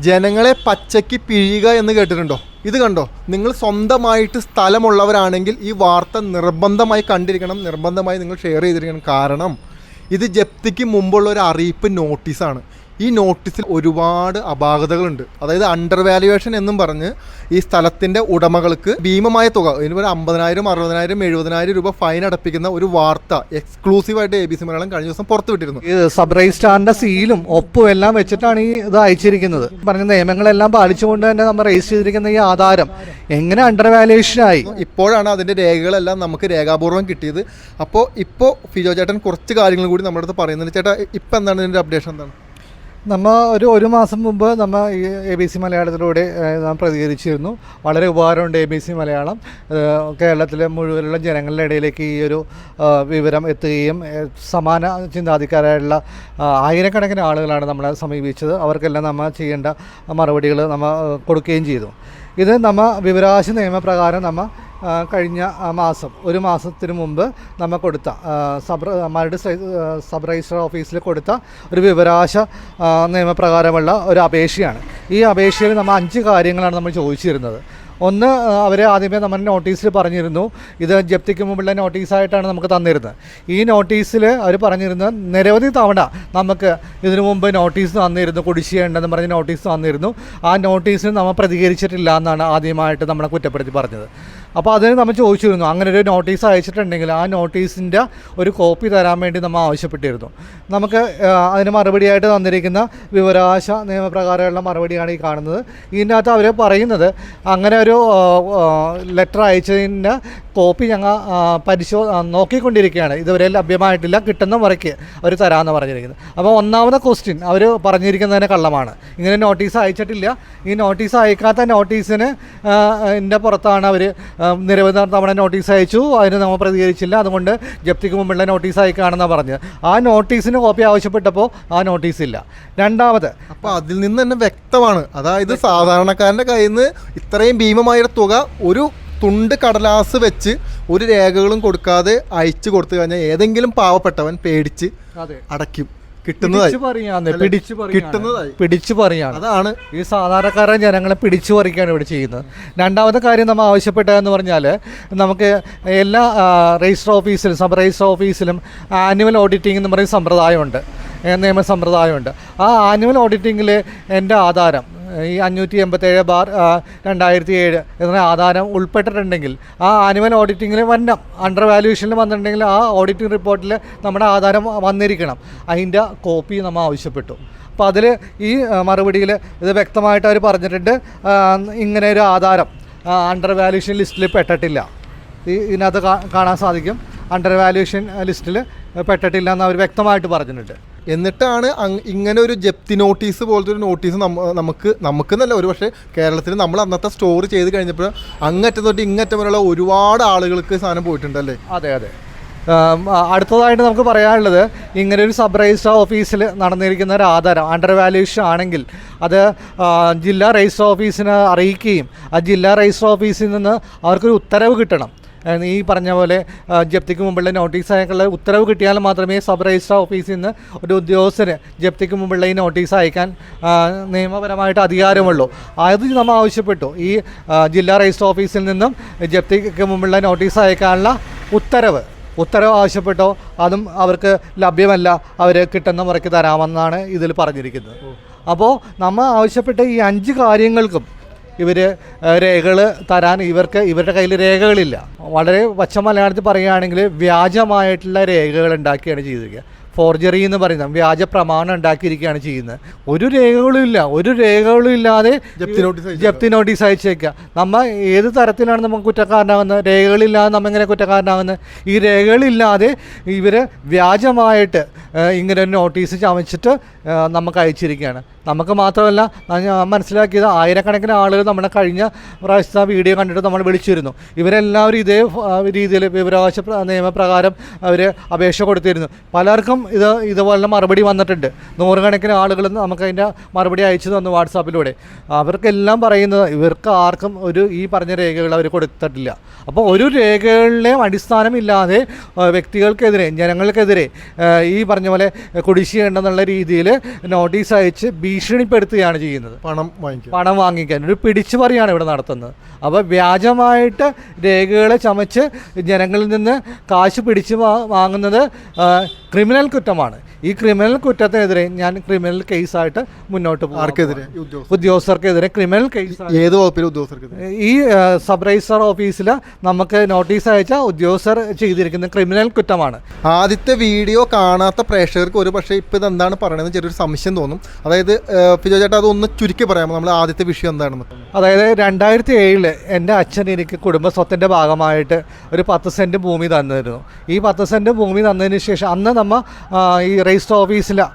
ജനങ്ങളെ പച്ചയ്ക്ക് പിഴിയുക എന്ന് കേട്ടിട്ടുണ്ടോ? ഇത് കണ്ടോ? നിങ്ങൾ സ്വന്തമായിട്ട് സ്ഥലമുള്ളവരാണെങ്കിൽ ഈ വാർത്ത നിർബന്ധമായി കണ്ടിരിക്കണം നിർബന്ധമായി നിങ്ങൾ ഷെയർ ചെയ്തിരിക്കണം. കാരണം ഇത് ജപ്തിക്ക് മുമ്പുള്ള ഒരു അറിയിപ്പ് നോട്ടീസാണ് ഈ നോട്ടീസിൽ ഒരുപാട് അപാകതകളുണ്ട്. അതായത് അണ്ടർ വാല്യുവേഷൻ എന്നും പറഞ്ഞ് ഈ സ്ഥലത്തിന്റെ ഉടമകൾക്ക് ഭീമമായ തുക ഇതിന് ഒരു അമ്പതിനായിരം അറുപതിനായിരം എഴുപതിനായിരം രൂപ ഫൈൻ അടപ്പിക്കുന്ന ഒരു വാർത്ത എക്സ്ക്ലൂസീവായിട്ട് എ ബി സി മലയാളം കഴിഞ്ഞ ദിവസം പുറത്തുവിട്ടിരുന്നു ഈ സബ് രജിസ്ട്രാറിന്റെ സീലും ഒപ്പും എല്ലാം വെച്ചിട്ടാണ് ഈ ഇത് അയച്ചിരിക്കുന്നത്. പറഞ്ഞ നിയമങ്ങളെല്ലാം പാലിച്ചുകൊണ്ട് തന്നെ നമ്മൾ രജിസ്റ്റർ ചെയ്തിരിക്കുന്ന ഈ ആധാരം എങ്ങനെ അണ്ടർ വാല്യുവേഷൻ ആയി? ഇപ്പോഴാണ് അതിന്റെ രേഖകളെല്ലാം നമുക്ക് രേഖാപൂർവം കിട്ടിയത്. അപ്പോൾ ഇപ്പോൾ ഫിജോ ചേട്ടൻ കുറച്ച് കാര്യങ്ങൾ കൂടി നമ്മുടെ അടുത്ത് പറയുന്നുണ്ട്. ചേട്ടാ ഇപ്പം എന്താണ് ഇതിന്റെ അപ്ഡേഷൻ എന്താണ്? നമ്മ ഒരു ഒരു മാസം മുമ്പ് നമ്മൾ എ ബി സി മലയാളത്തിലൂടെ നാം പ്രതികരിച്ചിരുന്നു. വളരെ ഉപകാരമുണ്ട് എ ബി സി മലയാളം. കേരളത്തിലെ മുഴുവനുള്ള ജനങ്ങളുടെ ഇടയിലേക്ക് ഈ ഒരു വിവരം എത്തുകയും സമാന ചിന്താധിക്കാരായുള്ള ആയിരക്കണക്കിന് ആളുകളാണ് നമ്മളെ സമീപിച്ചത്. അവർക്കെല്ലാം നമ്മൾ ചെയ്യേണ്ട മറുപടികൾ നമ്മൾ കൊടുക്കുകയും ചെയ്തു. ഇത് നമ്മൾ വിവരാവകാശ നിയമപ്രകാരം നമ്മ ആ, കഴിഞ്ഞ മാസം ഒരു മാസത്തിന് മുമ്പ് നമ്മൾ കൊടുത്ത സബ് മരട് സബ് രജിസ്റ്റർ ഓഫീസിൽ കൊടുത്ത ഒരു വിവരാശ നിയമപ്രകാരമുള്ള ഒരു അപേക്ഷയാണ്. ഈ അപേക്ഷയിൽ നമ്മൾ അഞ്ച് കാര്യങ്ങളാണ് നമ്മൾ ചോദിച്ചിരുന്നത്. ഒന്ന് അവർ ആദ്യമേ നമ്മൾ നോട്ടീസിൽ പറഞ്ഞിരുന്നു. ഇത് ജപ്തിക്ക് മുമ്പുള്ള നോട്ടീസായിട്ടാണ് നമുക്ക് തന്നിരുന്നത്. ഈ നോട്ടീസിൽ അവർ പറഞ്ഞിരുന്നത് നിരവധി തവണ നമുക്ക് ഇതിനു മുമ്പ് നോട്ടീസ് തന്നിരുന്നു കുടിശ്ശിയുണ്ടെന്ന് പറഞ്ഞ് നോട്ടീസ് തന്നിരുന്നു. ആ നോട്ടീസിന് നമ്മൾ പ്രതികരിച്ചിട്ടില്ല എന്നാണ് ആദ്യമായിട്ട് നമ്മളെ കുറ്റപ്പെടുത്തി പറഞ്ഞത്. അപ്പോൾ അതിന് നമ്മൾ ചോദിച്ചിരുന്നു. അങ്ങനെ ഒരു നോട്ടീസ് അയച്ചിട്ടുണ്ടെങ്കിൽ ആ നോട്ടീസിന്റെ ഒരു കോപ്പി തരാൻ വേണ്ടി നമ്മൾ ആവശ്യപ്പെട്ടിരുന്നു. നമുക്ക് അതിന് മറുപടിയായിട്ട് തന്നിരിക്കുന്ന വിവരാവകാശ നിയമപ്രകാരമുള്ള മറുപടിയാണ് ഈ കാണുന്നത്. ഇതിനകത്ത് അവർ പറയുന്നത് അങ്ങനെ ഒരു ലെറ്റർ അയച്ചതിന്റെ കോപ്പി ഞങ്ങൾ പരിശോ നോക്കിക്കൊണ്ടിരിക്കുകയാണ്. ഇതുവരെ ലഭ്യമായിട്ടില്ല. കിട്ടുന്ന മുറയ്ക്ക് അവർ തരാമെന്ന് പറഞ്ഞിരിക്കുന്നത്. അപ്പോൾ ഒന്നാമത്തെ ക്വസ്റ്റ്യൻ അവർ പറഞ്ഞിരിക്കുന്നതിന് കള്ളമാണ്. ഇങ്ങനെ നോട്ടീസ് അയച്ചിട്ടില്ല. ഈ നോട്ടീസ് അയക്കാത്ത നോട്ടീസിന് എന്റെ പുറത്താണ് അവർ നിരവധി തവണ നോട്ടീസ് അയച്ചു. അതിന് നമ്മൾ പ്രതികരിച്ചില്ല. അതുകൊണ്ട് ജപ്തിക്ക് മുമ്പുള്ള നോട്ടീസ് അയക്കുകയാണെന്നാണ് പറഞ്ഞത്. ആ നോട്ടീസിന് കോപ്പി ആവശ്യപ്പെട്ടപ്പോൾ ആ നോട്ടീസ് ഇല്ല. രണ്ടാമത് അപ്പോൾ അതിൽ നിന്ന് തന്നെ വ്യക്തമാണ്. അതായത് സാധാരണക്കാരന്റെ കയ്യിൽ നിന്ന് ഇത്രയും ഭീമമായ തുക ഒരു തുണ്ട് കടലാസ് വെച്ച് ഒരു രേഖകളും കൊടുക്കാതെ അയച്ചു കൊടുത്തു കഴിഞ്ഞാൽ ഏതെങ്കിലും പാവപ്പെട്ടവൻ പേടിച്ച് അതെ. അടയ്ക്കും. കിട്ടുന്നതായി. പിടിച്ചു പറയാണ്. കിട്ടുന്നതായി. പിടിച്ചു പറയാണ്. അതാണ്. ഈ സാധാരണക്കാരെ ജനങ്ങളെ പിടിച്ചു പറിക്കുകയാണ് ഇവിടെ ചെയ്യുന്നത്. രണ്ടാമത്തെ കാര്യം നമ്മൾ ആവശ്യപ്പെട്ടതെന്ന് പറഞ്ഞാൽ നമുക്ക് എല്ലാ രജിസ്റ്റർ ഓഫീസിലും സബ് രജിസ്റ്റർ ഓഫീസിലും ആനുവൽ ഓഡിറ്റിംഗ് എന്ന് പറയുന്ന സമ്പ്രദായമുണ്ട്. നിയമസമ്പ്രദായമുണ്ട്. നിയമ സമ്പ്രദായമുണ്ട് ആ ആനുവൽ ഓഡിറ്റിങ്ങിൽ എന്റെ ആധാരം ഈ അഞ്ഞൂറ്റി എൺപത്തേഴ് ബാർ രണ്ടായിരത്തി ഏഴ് എന്ന ആധാരം ഉൾപ്പെട്ടിട്ടുണ്ടെങ്കിൽ ആ ആനുവൽ ഓഡിറ്റിങ്ങിൽ വരണം അണ്ടർ വാല്യൂഷനിൽ വന്നിട്ടുണ്ടെങ്കിൽ ആ ഓഡിറ്റിംഗ് റിപ്പോർട്ടിൽ നമ്മുടെ ആധാരം വന്നിരിക്കണം. അതിന്റെ കോപ്പി നമ്മൾ ആവശ്യപ്പെട്ടു. അപ്പോൾ അതിൽ ഈ മറുപടിയിൽ ഇത് വ്യക്തമായിട്ട് അവർ പറഞ്ഞിട്ടുണ്ട്. ഇങ്ങനെ ഒരു ആധാരം അണ്ടർ വാല്യൂഷൻ ലിസ്റ്റിൽ പെട്ടിട്ടില്ല. ഇതിനകത്ത് കാണാൻ സാധിക്കും. അണ്ടർ വാല്യൂഷൻ ലിസ്റ്റിൽ പെട്ടിട്ടില്ല എന്ന് അവർ വ്യക്തമായിട്ട് പറഞ്ഞിട്ടുണ്ട്. എന്നിട്ടാണ് ഇങ്ങനെ ഒരു ജപ്തി നോട്ടീസ് പോലത്തെ ഒരു നോട്ടീസ് നമുക്ക് നമുക്ക് നമുക്കെന്നല്ല ഒരു പക്ഷേ കേരളത്തിൽ നമ്മൾ അന്നത്തെ സ്റ്റോർ ചെയ്ത് കഴിഞ്ഞപ്പോൾ അങ്ങറ്റം തൊട്ട് ഇങ്ങറ്റം വരെയുള്ള ഒരുപാട് ആളുകൾക്ക് സാധനം പോയിട്ടുണ്ടല്ലേ? അതെ അതെ. അടുത്തതായിട്ട് നമുക്ക് പറയാനുള്ളത് ഇങ്ങനെ ഒരു സബ് രജിസ്റ്റർ ഓഫീസിൽ നടന്നിരിക്കുന്ന ഒരു ആധാരം അണ്ടർ വാല്യൂഷൻ ആണെങ്കിൽ അത് ജില്ലാ രജിസ്റ്റർ ഓഫീസിനെ അറിയിക്കുകയും ആ ജില്ലാ രജിസ്റ്റർ ഓഫീസിൽ നിന്ന് അവർക്കൊരു ഉത്തരവ് കിട്ടണം. ഈ പറഞ്ഞ പോലെ ജപ്തിക്ക് മുമ്പുള്ള നോട്ടീസ് അയക്കാനുള്ള ഉത്തരവ് കിട്ടിയാൽ മാത്രമേ സബ് രജിസ്ട്രാർ ഓഫീസിൽ നിന്ന് ഒരു ഉദ്യോഗസ്ഥന് ജപ്തിക്ക് മുമ്പുള്ള ഈ നോട്ടീസ് അയക്കാൻ നിയമപരമായിട്ട് അധികാരമുള്ളൂ. അത് നമ്മൾ ആവശ്യപ്പെട്ടു. ഈ ജില്ലാ രജിസ്റ്റർ ഓഫീസിൽ നിന്നും ജപ്തിക്ക് മുമ്പുള്ള നോട്ടീസ് അയക്കാനുള്ള ഉത്തരവ്. ഉത്തരവ് ആവശ്യപ്പെട്ടോ? അതും അവർക്ക് ലഭ്യമല്ല. അവർ കിട്ടുന്ന മുറയ്ക്ക് തരാമെന്നാണ് ഇതിൽ പറഞ്ഞിരിക്കുന്നത്. അപ്പോൾ നമ്മൾ ആവശ്യപ്പെട്ട ഈ അഞ്ച് കാര്യങ്ങൾക്കും ഇവർ രേഖകൾ തരാൻ ഇവർക്ക് ഇവരുടെ കയ്യിൽ രേഖകളില്ല. വളരെ പച്ച മലയാളത്തിൽ പറയുകയാണെങ്കിൽ വ്യാജമായിട്ടുള്ള രേഖകൾ ഉണ്ടാക്കിയാണ് ചെയ്തിരിക്കുക. ഫോർജറി എന്ന് പറയുന്നത് വ്യാജ പ്രമാണം ഉണ്ടാക്കിയിരിക്കുകയാണ് ചെയ്യുന്നത്. ഒരു രേഖകളും ഇല്ല. ഒരു രേഖകളും ഇല്ലാതെ ജപ്തി നോട്ടീസ് അയച്ചു. അയച്ചേക്കുക. നമ്മൾ ഏത് തരത്തിലാണ് നമുക്ക് കുറ്റക്കാരനാകുന്നത്? രേഖകളില്ലാതെ നമ്മൾ എങ്ങനെ കുറ്റക്കാരനാകുന്നത്? ഈ രേഖകളില്ലാതെ ഇവർ വ്യാജമായിട്ട് ഇങ്ങനെ ഒരു നോട്ടീസ് ചമച്ചിട്ട് നമുക്ക് അയച്ചിരിക്കുകയാണ്. നമുക്ക് മാത്രമല്ല ഞാൻ മനസ്സിലാക്കിയത് ആയിരക്കണക്കിന് ആളുകൾ നമ്മുടെ കഴിഞ്ഞ പ്രാവശ്യത്തെ വീഡിയോ കണ്ടിട്ട് നമ്മൾ വിളിച്ചിരുന്നു. ഇവരെല്ലാവരും ഇതേ രീതിയിൽ വിവരാവകാശ പ്ര- നിയമപ്രകാരം അവർ അപേക്ഷ കൊടുത്തിരുന്നു. പലർക്കും ഇത് ഇതുപോലെ മറുപടി വന്നിട്ടുണ്ട്. നൂറുകണക്കിന് ആളുകൾ നമുക്ക് അതിന്റെ മറുപടി അയച്ചു തന്നു വാട്സാപ്പിലൂടെ. അവർക്കെല്ലാം പറയുന്നത് ഇവർക്ക് ആർക്കും ഒരു ഈ പറഞ്ഞ രേഖകൾ അവർ കൊടുത്തിട്ടില്ല. അപ്പോൾ ഒരു രേഖകളിലെയും അടിസ്ഥാനമില്ലാതെ വ്യക്തികൾക്കെതിരെ ജനങ്ങൾക്കെതിരെ ഈ പറഞ്ഞ പോലെ കുടിശ്ശിയുണ്ടെന്നുള്ള രീതിയിൽ നോട്ടീസ് അയച്ച് ഭീഷണിപ്പെടുത്തുകയാണ് ചെയ്യുന്നത്. പണം വാങ്ങിക്കുക പണം വാങ്ങിക്കാൻ. ഒരു പിടിച്ചുപറിയാണ് ഇവിടെ നടത്തുന്നത്. അപ്പോൾ വ്യാജമായിട്ട് രേഖകളെ ചമച്ച് ജനങ്ങളിൽ നിന്ന് കാശ് പിടിച്ച് വാങ്ങുന്നത് ക്രിമിനൽ കുറ്റമാണ്. ഈ ക്രിമിനൽ കുറ്റത്തിനെതിരെ ഞാൻ ക്രിമിനൽ കേസായിട്ട് മുന്നോട്ട് പോകും ആർക്കെതിരെ? ഉദ്യോഗസ്ഥർക്കെതിരെ ക്രിമിനൽ കേസ് ഏത് വകുപ്പിലെ ഉദ്യോഗസ്ഥർക്കെതിരെ? ഈ സബ് രജിസ്ട്രാർ ഓഫീസിൽ നമുക്ക് നോട്ടീസ് അയച്ച ഉദ്യോഗസ്ഥർ ചെയ്തിരിക്കുന്ന ക്രിമിനൽ കുറ്റമാണ്. ആദ്യത്തെ വീഡിയോ കാണാത്ത പ്രേക്ഷകർക്ക് ഒരു പക്ഷേ ഇപ്പോൾ ഇതെന്താണ് പറയണതെന്ന് ചെറിയൊരു സംശയം തോന്നും. അതായത് ഫിജോ ചേട്ടാ അതൊന്ന് ചുരുക്കി പറയാമോ? നമ്മൾ ആദ്യത്തെ വിഷയം എന്താണെന്ന്? അതായത് രണ്ടായിരത്തി ഏഴിൽ എന്റെ അച്ഛൻ എനിക്ക് കുടുംബ സ്വത്തിന്റെ ഭാഗമായിട്ട് ഒരു പത്ത് സെന്റ് ഭൂമി തന്നിരുന്നു. ഈ പത്ത് സെന്റ് ഭൂമി തന്നതിന് ശേഷം അന്ന് നമ്മൾ ഈ രജിസ്റ്റർ ഓഫീസിലെ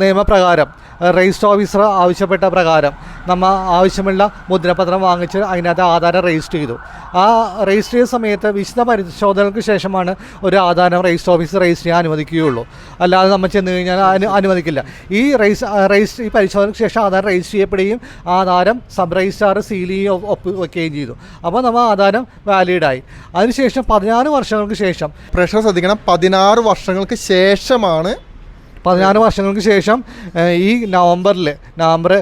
നിയമപ്രകാരം രജിസ്റ്റർ ഓഫീസർ ആവശ്യപ്പെട്ട പ്രകാരം നമ്മൾ ആവശ്യമുള്ള മുദ്രപത്രം വാങ്ങിച്ച് അതിനകത്ത് ആധാരം രജിസ്റ്റർ ചെയ്തു. ആ രജിസ്റ്റർ ചെയ്ത സമയത്ത് വിശദ പരിശോധനകൾക്ക് ശേഷമാണ് ഒരു ആധാരം രജിസ്റ്റർ ഓഫീസർ രജിസ്റ്റർ ചെയ്യാൻ അനുവദിക്കുകയുള്ളൂ. അല്ലാതെ നമ്മൾ ചെന്ന് കഴിഞ്ഞാൽ അനു അനുവദിക്കില്ല. ഈ രജിസ്റ്റർ രജിസ്റ്റർ ഈ പരിശോധനയ്ക്ക് ശേഷം ആധാരം രജിസ്റ്റർ ചെയ്യപ്പെടുകയും ആധാരം സബ് രജിസ്ട്രാർ സീൽ ചെയ്യുകയും ഒപ്പ് വയ്ക്കുകയും ചെയ്തു. അപ്പോൾ നമ്മൾ ആധാരം വാലിഡായി അതിനുശേഷം പതിനാറ് വർഷങ്ങൾക്ക് ശേഷം പ്രേക്ഷകർ ശ്രദ്ധിക്കണം. പതിനാറ് വർഷങ്ങൾക്ക് ശേഷമാണ് പതിനാറ് വർഷങ്ങൾക്ക് ശേഷം ഈ നവംബറിൽ നവംബർ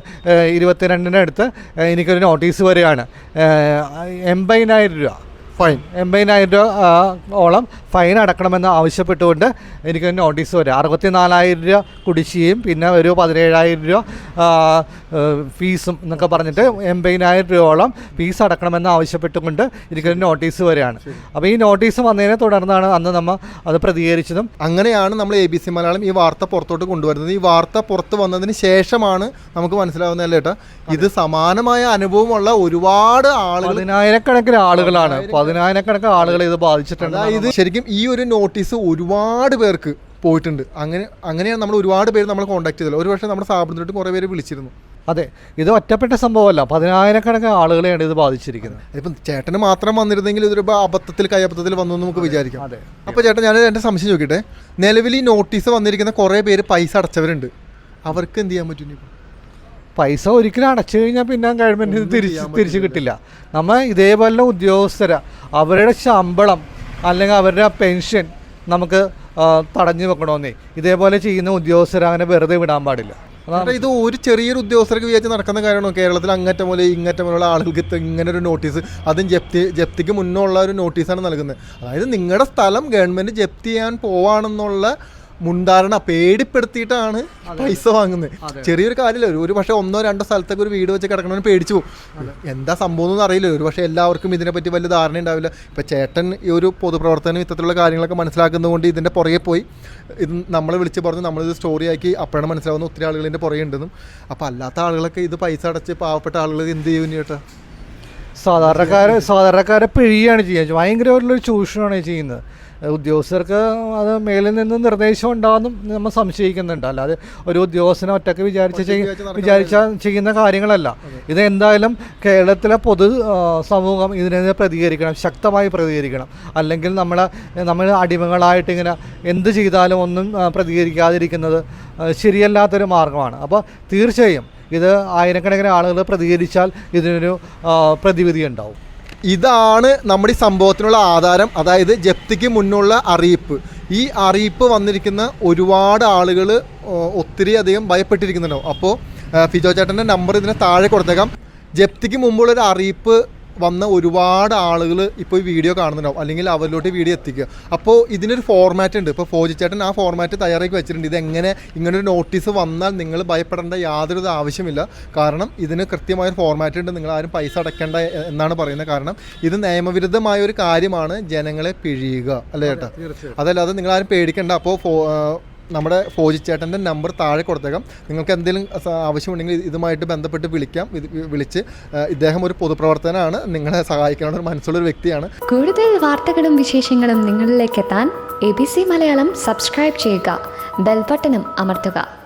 ഇരുപത്തിരണ്ടിനടുത്ത് എനിക്കൊരു നോട്ടീസ് വരികയാണ്. എൺപതിനായിരം രൂപ. ഫൈൻ. എൺപതിനായിരം രൂപ ഓളം ഫൈൻ അടക്കണമെന്ന് ആവശ്യപ്പെട്ടുകൊണ്ട് എനിക്ക് നോട്ടീസ് വരും. അറുപത്തി നാലായിരം രൂപ കുടിശ്ശിയും പിന്നെ ഒരു പതിനേഴായിരം രൂപ ഫീസും എന്നൊക്കെ പറഞ്ഞിട്ട് എൺപതിനായിരം രൂപയോളം ഫീസ് അടക്കണമെന്ന് ആവശ്യപ്പെട്ടുകൊണ്ട് എനിക്കൊരു നോട്ടീസ് വരികയാണ് അപ്പോൾ ഈ നോട്ടീസ് വന്നതിനെ തുടർന്നാണ് അന്ന് നമ്മൾ അത് പ്രതികരിച്ചതും. അങ്ങനെയാണ് നമ്മൾ എ ബി സി മലയാളം ഈ വാർത്ത പുറത്തോട്ട് കൊണ്ടുവരുന്നത്. ഈ വാർത്ത പുറത്ത് വന്നതിന് ശേഷമാണ് നമുക്ക് മനസ്സിലാവുന്നതല്ലേ ഏട്ടാ? ഇത് സമാനമായ അനുഭവമുള്ള ഒരുപാട് ആളുകൾ പതിനായിരക്കണക്കിന് ആളുകളാണ്. പതിനായിരക്കണക്കിന് ആളുകൾ ഇത് ബാധിച്ചിട്ടുണ്ട് ഇത് ശരിക്കും ഈ ഒരു നോട്ടീസ് ഒരുപാട് പേർക്ക് പോയിട്ടുണ്ട്. അങ്ങനെ അങ്ങനെയാണ് നമ്മൾ ഒരുപാട് പേര് നമ്മൾ കോൺടാക്ട് ചെയ്തത്. ഒരു പക്ഷേ നമ്മുടെ സ്ഥാപനത്തിലോട്ട് കുറേ പേര് വിളിച്ചിരുന്നു. അതെ ഇത് ഒറ്റപ്പെട്ട സംഭവമല്ല. പതിനായിരക്കണക്കിന് ആളുകളെയാണ് ഇത് ബാധിച്ചിരിക്കുന്നത്. ഇപ്പം ചേട്ടന് മാത്രം വന്നിരുന്നെങ്കിൽ ഇതൊരു അബദ്ധത്തിൽ കൈയബദ്ധത്തിൽ വന്നു എന്ന് നമുക്ക് വിചാരിക്കാം. അതെ. അപ്പോൾ ചേട്ടൻ ഞാൻ എന്റെ സംശയം നോക്കിയിട്ടെ നിലവിൽ ഈ നോട്ടീസ് വന്നിരിക്കുന്ന കുറേ പേര് പൈസ അടച്ചവരുണ്ട്. അവർക്ക് എന്ത് ചെയ്യാൻ പറ്റും ഇനിയിപ്പോൾ പൈസ ഒരിക്കലും അടച്ചു കഴിഞ്ഞാൽ പിന്നെ ഗവൺമെന്റിന് തിരിച്ച് തിരിച്ചു കിട്ടില്ല. നമ്മൾ ഇതേപോലെ ഉദ്യോഗസ്ഥര. അവരുടെ ശമ്പളം അല്ലെങ്കിൽ അവരുടെ പെൻഷൻ നമുക്ക് തടഞ്ഞു വെക്കണമെന്നേ ഇതേപോലെ ചെയ്യുന്ന ഉദ്യോഗസ്ഥരെ അങ്ങനെ വെറുതെ വിടാൻ പാടില്ല. ഇത് ഒരു ചെറിയൊരു ഉദ്യോഗസ്ഥർക്ക് വിചാരിച്ച് നടക്കുന്ന കാര്യമാണോ? കേരളത്തിൽ അങ്ങറ്റം പോലെ ഇങ്ങറ്റം മുതലുള്ള ആളുകൾക്ക് ഇങ്ങനെ ഒരു നോട്ടീസ് അതും ജപ്തി ജപ്തിക്ക് മുന്നേ ഉള്ള ഒരു നോട്ടീസാണ് നൽകുന്നത്. അതായത് നിങ്ങളുടെ സ്ഥലം ഗവൺമെന്റ് ജപ്തി ചെയ്യാൻ പോവാണെന്നുള്ള മുൻധാരണ പേടിപ്പെടുത്തിയിട്ടാണ് പൈസ വാങ്ങുന്നത്. ചെറിയൊരു കാര്യമില്ല. ഒരു- പക്ഷെ ഒന്നോ രണ്ടോ സ്ഥലത്തൊക്കെ ഒരു വീട് വെച്ച് കിടക്കണമെന്ന് പേടിച്ചു പോകും. എന്താ സംഭവം എന്ന് അറിയില്ല. ഒരു പക്ഷേ എല്ലാവർക്കും ഇതിനെപ്പറ്റി വലിയ ധാരണ ഉണ്ടാവില്ല. ഇപ്പം ചേട്ടൻ ഈ ഒരു പൊതുപ്രവർത്തനം ഇത്തരത്തിലുള്ള കാര്യങ്ങളൊക്കെ മനസ്സിലാക്കുന്നതുകൊണ്ട് ഇതിന്റെ പുറകെ പോയി. ഇത് നമ്മളെ വിളിച്ച് പറഞ്ഞ് നമ്മളിത് സ്റ്റോറി ആക്കി അപ്പോഴാണ് മനസ്സിലാവുന്ന ഒത്തിരി ആളുകൾ ഇതിന്റെ പുറകെ ഉണ്ടെന്നും. അപ്പോൾ അല്ലാത്ത ആളുകളൊക്കെ ഇത് പൈസ അടച്ച് പാവപ്പെട്ട ആളുകൾ എന്ത് ചെയ്യും ചേട്ടാ സാധാരണക്കാരെ സാധാരണക്കാരെ പിഴിയാണ് ചെയ്യുക. ഭയങ്കരമായിട്ടുള്ളൊരു ചൂഷണമാണ് ചെയ്യുന്നത്. ഉദ്യോഗസ്ഥർക്ക് അത് മേലിൽ നിന്ന് നിർദ്ദേശം ഉണ്ടാകും നമ്മൾ സംശയിക്കുന്നുണ്ട്. അല്ലാതെ ഒരു ഉദ്യോഗസ്ഥനെ ഒറ്റയ്ക്ക് വിചാരിച്ച് വിചാരിച്ച് ചെയ്യുന്ന കാര്യങ്ങളല്ല. ഇത് എന്തായാലും കേരളത്തിലെ പൊതു സമൂഹം ഇതിനെതിരെ പ്രതികരിക്കണം ശക്തമായി പ്രതികരിക്കണം. അല്ലെങ്കിൽ നമ്മളെ നമ്മൾ അടിമകളായിട്ട് ഇങ്ങനെ എന്ത് ചെയ്താലും ഒന്നും പ്രതികരിക്കാതിരിക്കുന്നത് ശരിയല്ലാത്തൊരു മാർഗമാണ്. അപ്പോൾ തീർച്ചയായും ഇത് ആയിരക്കണക്കിന് ആളുകൾ പ്രതികരിച്ചാൽ ഇതിനൊരു പ്രതിവിധി ഉണ്ടാവും. ഇതാണ് നമ്മുടെ ഈ സംഭവത്തിനുള്ള ആധാരം അതായത് ജപ്തിക്ക് മുന്നുള്ള അറിയിപ്പ്. ഈ അറിയിപ്പ് വന്നിരിക്കുന്ന ഒരുപാട് ആളുകൾ ഒത്തിരി അധികം ഭയപ്പെട്ടിരിക്കുന്നുണ്ടാവും അപ്പോൾ ഫിജോ ചേട്ടന്റെ നമ്പർ ഇതിന് താഴെ കൊടുത്തേക്കാം. ജപ്തിക്ക് മുമ്പുള്ളൊരു അറിയിപ്പ് വന്ന ഒരുപാട് ആളുകൾ ഇപ്പോൾ ഈ വീഡിയോ കാണുന്നുണ്ടാവും. അല്ലെങ്കിൽ അവരിലോട്ട് വീഡിയോ എത്തിക്കുക. അപ്പോൾ ഇതിനൊരു ഫോർമാറ്റ് ഉണ്ട്. ഇപ്പോൾ ഫോജി ചേട്ടൻ ആ ഫോർമാറ്റ് തയ്യാറാക്കി വെച്ചിട്ടുണ്ട്. ഇതെങ്ങനെ ഇങ്ങനൊരു നോട്ടീസ് വന്നാൽ നിങ്ങൾ ഭയപ്പെടേണ്ട യാതൊരു ആവശ്യമില്ല. കാരണം ഇതിന് കൃത്യമായൊരു ഫോർമാറ്റ് ഉണ്ട്. നിങ്ങൾ ആരും പൈസ അടയ്ക്കേണ്ട എന്നാണ് പറയുന്നത് കാരണം. ഇത് നിയമവിരുദ്ധമായ ഒരു കാര്യമാണ് ജനങ്ങളെ പിഴിയുക. അല്ലേ ചേട്ടാ? അതല്ലാതെ നിങ്ങൾ ആരും പേടിക്കേണ്ട. അപ്പോൾ നമ്മുടെ ഫോജി ചേട്ടന്റെ നമ്പർ താഴെ കൊടുത്തേക്കാം. നിങ്ങൾക്ക് എന്തെങ്കിലും ആവശ്യമുണ്ടെങ്കിൽ ഇതുമായിട്ട് ബന്ധപ്പെട്ട് വിളിക്കാം. വിളിച്ച് ഇദ്ദേഹം ഒരു പൊതുപ്രവർത്തനമാണ് നിങ്ങളെ സഹായിക്കാനുള്ള ഒരു മനസ്സുള്ള ഒരു വ്യക്തിയാണ്. കൂടുതൽ വാർത്തകളും വിശേഷങ്ങളും നിങ്ങളിലേക്ക് എത്താൻ A B C Malayalam subscribe ചെയ്യുക. ബെൽബട്ടനും അമർത്തുക.